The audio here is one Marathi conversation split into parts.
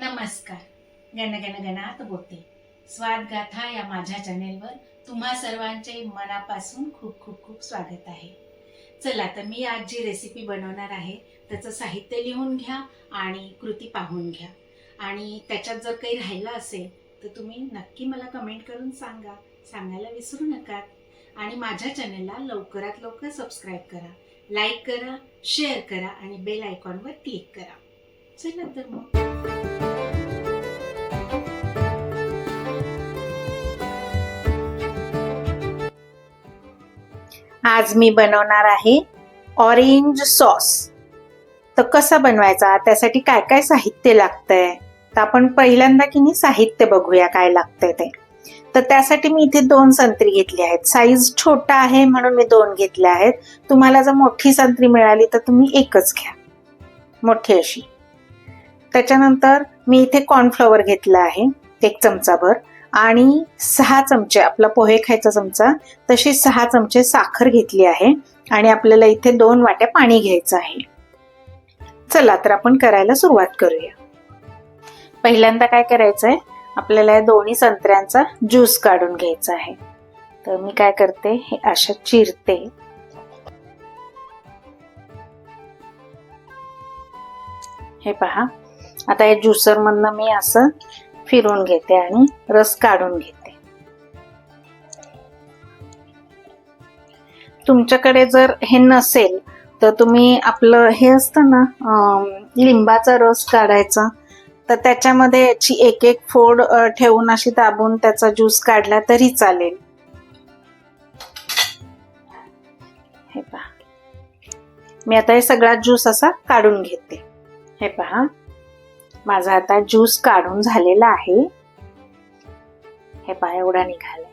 नमस्कार. गणगण गणात बोलते स्वाद गाथा या माझ्या चॅनेलवर तुम्हा सर्वांचे मनापासून खूप खूप खूप स्वागत आहे. चला तर मी आज जी रेसिपी बनवणार आहे त्याचं साहित्य लिहून घ्या आणि कृती पाहून घ्या. आणि त्याच्यात जर काही राहिलं असेल तर तुम्ही नक्की मला कमेंट करून सांगा. सांगायला विसरू नका. आणि माझ्या चॅनेलला लवकरात लवकर सबस्क्राईब करा. लाईक करा शेअर करा आणि बेल आयकॉनवर क्लिक करा. चला तर मग. आज मी बनवणार आहे ऑरेंज सॉस तर कसा बनवायचा? त्यासाठी काय काय साहित्य लागतंय? तर आपण पहिल्यांदा की नाही साहित्य बघूया काय लागतंय ते. तर त्यासाठी मी इथे दोन संत्री घेतली आहेत. साईज छोटा आहे म्हणून मी दोन घेतल्या आहेत. तुम्हाला जर मोठी संत्री मिळाली तर तुम्ही एकच घ्या. मोठी अशी. त्याच्यानंतर मी इथे कॉर्नफ्लॉवर घेतला आहे एक चमचाभर. आणि सहा चमचे आपला पोहे खायचा चमचा तशी सहा चमचे साखर घेतली आहे. आणि आपल्याला इथे दोन वाट्या पाणी घ्यायचं आहे. चला तर आपण करायला सुरुवात करूया. पहिल्यांदा काय करायचंय आपल्याला या दोन्ही संत्र्यांचा ज्यूस काढून घ्यायचा आहे. तर मी काय करते हे अशा चिरते. हे पहा आता या ज्युसरमधनं मी असं फिरून घेते आणि रस काढून घेते. तुमच्याकडे जर हे नसेल तर तुम्ही आपलं हे असतं ना लिंबाचा रस काढायचा. तर त्याच्यामध्ये याची एक एक फोड ठेवून अशी दाबून त्याचा ज्यूस काढला तरी चालेल. हे पहा. मी आता हे सगळा ज्यूस असा काढून घेते. हे पहा. माझा आता ज्यूस काढून झालेला आहे. हे पहा एवढा निघालाय.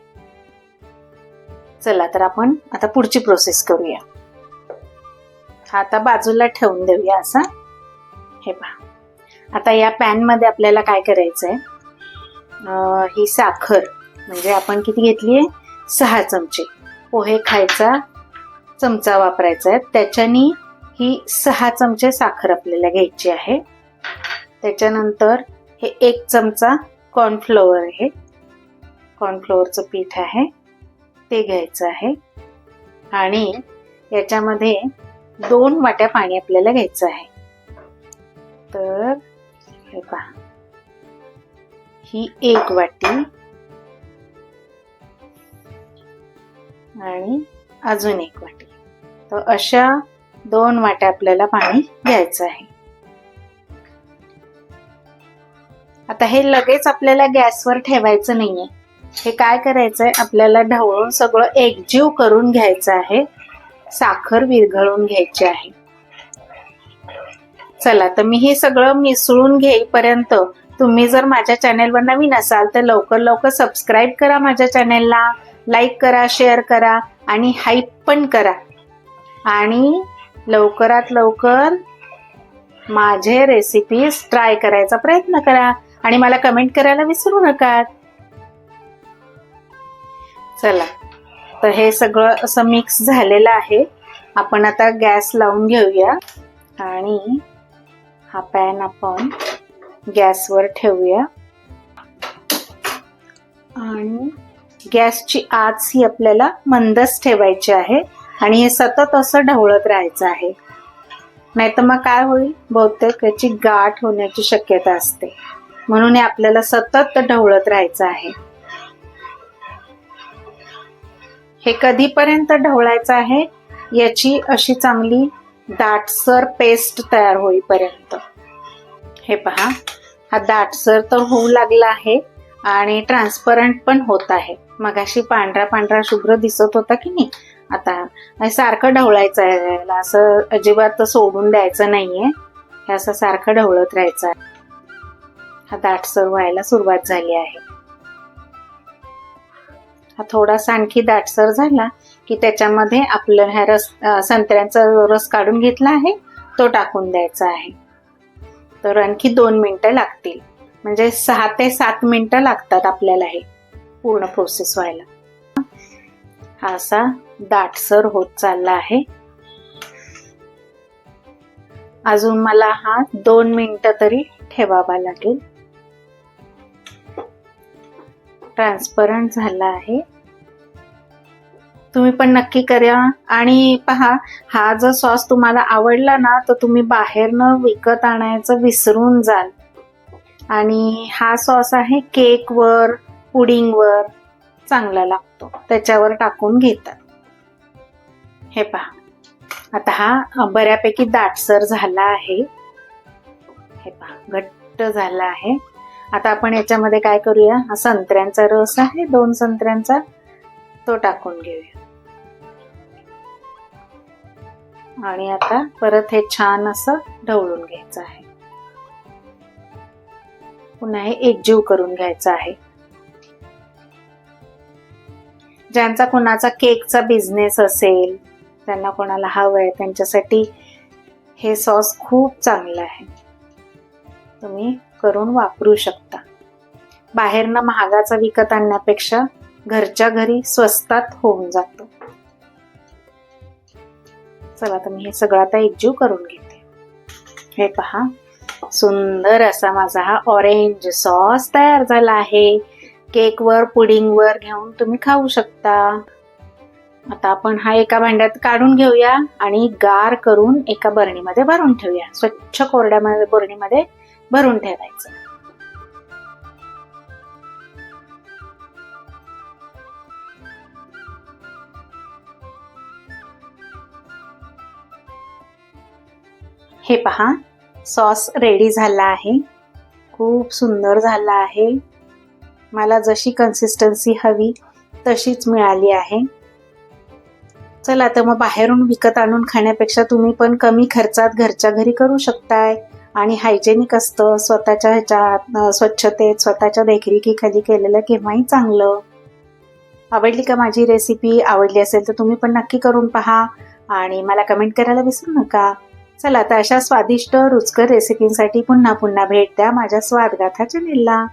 चला तर आपण आता पुढची प्रोसेस करूया. हा आता बाजूला ठेवून देऊया असा. हे पहा. आता या पॅनमध्ये आपल्याला काय करायचं आहे ही साखर म्हणजे आपण किती घेतली आहे सहा चमचे. पोहे खायचा चमचा वापरायचा आहे. त्याच्यानी ही सहा चमचे साखर आपल्याला घ्यायची आहे. त्याच्यानंतर हे एक चमचा कॉर्नफ्लोअर आहे. कॉर्नफ्लोअरचं पीठ आहे. ते घ्यायचं आहे. आणि याच्यामध्ये दोन वाट्या पाणी आपल्याला घ्यायचं आहे. तर हे पहा. ही एक वाटी. आणि अजून एक वाटी. तर अशा दोन वाट्या आपल्याला पाणी घ्यायचं आहे. आता हे लगेच आपल्याला गॅसवर ठेवायचं नाहीये. हे काय करायचंय? आपल्याला ढवळून सगळं एकजीव करून घ्यायचं आहे. साखर विरघळून घ्यायची आहे. चला तर मी हे सगळं मिसळून घेईपर्यंत तुम्ही जर माझ्या चॅनेलवर नवीन असाल तर लवकर लवकर सबस्क्राईब करा माझ्या चॅनेलला लाईक करा शेअर करा आणि हाईप पण करा. आणि लवकरात लवकर माझे रेसिपीज ट्राय करायचा प्रयत्न करा. आणि मला कमेंट करायला विसरू नका चला. तर हे सगळं असं मिक्स झालेलं आहे. आपण आता गॅस लावून घेऊया. आणि हा पॅन आपण गॅसवर ठेवूया. आणि गॅसची आच ही आपल्याला मंदच ठेवायची आहे. आणि हे सतत असं ढवळत राहायचं आहे. नाही तर मग काय होईल? बहुतेक त्याची गाठ होण्याची शक्यता असते. म्हणून हे आपल्याला सतत ढवळत राहायचं आहे. हे कधीपर्यंत ढवळायचं आहे? याची अशी चांगली दाटसर पेस्ट तयार होईपर्यंत. हे पहा हा दाटसर तर होऊ लागला आहे आणि ट्रान्सपरंट पण होत आहे. मगाशी पांढरा पांढरा शुभ्र दिसत होता की नाही? आता सारखं ढवळायचं आहे. असं अजिबात सोडून द्यायचं नाहीये. हे असं सारखं ढवळत राहायचं आहे. हा दाटसर व्हायला सुरुवात झाली आहे. हा थोडासा आणखी दाटसर झाला की त्याच्यामध्ये आपलं ह्या रस संत्र्यांचा रस काढून घेतला आहे तो टाकून द्यायचा आहे. तर आणखी दोन मिनिटं लागतील. म्हणजे सहा ते सात मिनिटं लागतात आपल्याला हे पूर्ण प्रोसेस व्हायला. हा असा दाटसर होत चालला आहे. अजून मला हा दोन मिनिटं तरी ठेवावा लागेल. ट्रान्सपरंट झाला आहे. तुम्ही पण नक्की करा. आणि पहा हा जर सॉस तुम्हाला आवडला ना तर तुम्ही बाहेरनं विकत आणायचं विसरून जाल. आणि हा सॉस आहे केकवर पुडिंगवर चांगला लागतो. त्याच्यावर टाकून घेतात. हे पहा. आता हा बऱ्यापैकी दाटसर झाला आहे. हे पहा घट्ट झाला आहे. आता आपण याच्यामध्ये काय करूया? हा संत्र्यांचा रस आहे. दोन संत्र्यांचा तो टाकून घेऊया. आणि आता परत हे छान असं ढवळून घ्यायचं आहे. पुन्हा हे एकजीव करून घ्यायचं आहे. ज्यांचा कोणाचा केकचा बिझनेस असेल त्यांना कोणाला हवंय त्यांच्यासाठी हे सॉस खूप चांगलं आहे. तुम्ही करून वापरू शकता. बाहेरनं महागाचा विकत आणण्यापेक्षा घरच्या घरी स्वस्तात होऊन जातो. चला तर मी हे सगळं आता एकजीव करून घेते. हे पहा सुंदर असा माझा हा ऑरेंज सॉस तयार झाला आहे. केकवर पुडिंगवर घेऊन तुम्ही खाऊ शकता. आता आपण हा एका भांड्यात काढून घेऊया आणि गार करून एका बरणीमध्ये भरून ठेवूया. स्वच्छ कोरड्या बरणीमध्ये भरून ठेवायचं. हे पहा सॉस रेडी झाला आहे. खूप सुंदर झाला आहे. मला जशी कन्सिस्टन्सी हवी तशीच मिळाली आहे. चला तर मग बाहेरून विकत आणून खाण्यापेक्षा तुम्ही पण कमी खर्चात घरच्या घरी करू शकताय. आणि हायजेनिक असतं. स्वतःच्या ह्याच्यात स्वच्छतेत स्वतःच्या देखरेखीखाली केलेलं केव्हाही चांगलं. आवडली का माझी रेसिपी आवडली असेल तर तुम्ही पण नक्की करून पहा आणि मला कमेंट करायला विसरू नका. चला तर अशा स्वादिष्ट रुचकर रेसिपींसाठी पुन्हा पुन्हा भेट द्या माझ्या स्वादगाथा चॅनेलला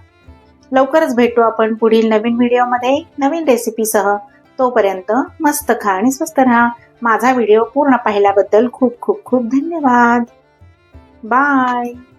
लवकरच भेटू आपण पुढील नवीन व्हिडिओमध्ये नवीन रेसिपीसह तोपर्यंत मस्त खा आणि स्वस्त राहा. माझा व्हिडिओ पूर्ण पाहिल्याबद्दल खूप खूप खूप धन्यवाद. Bye.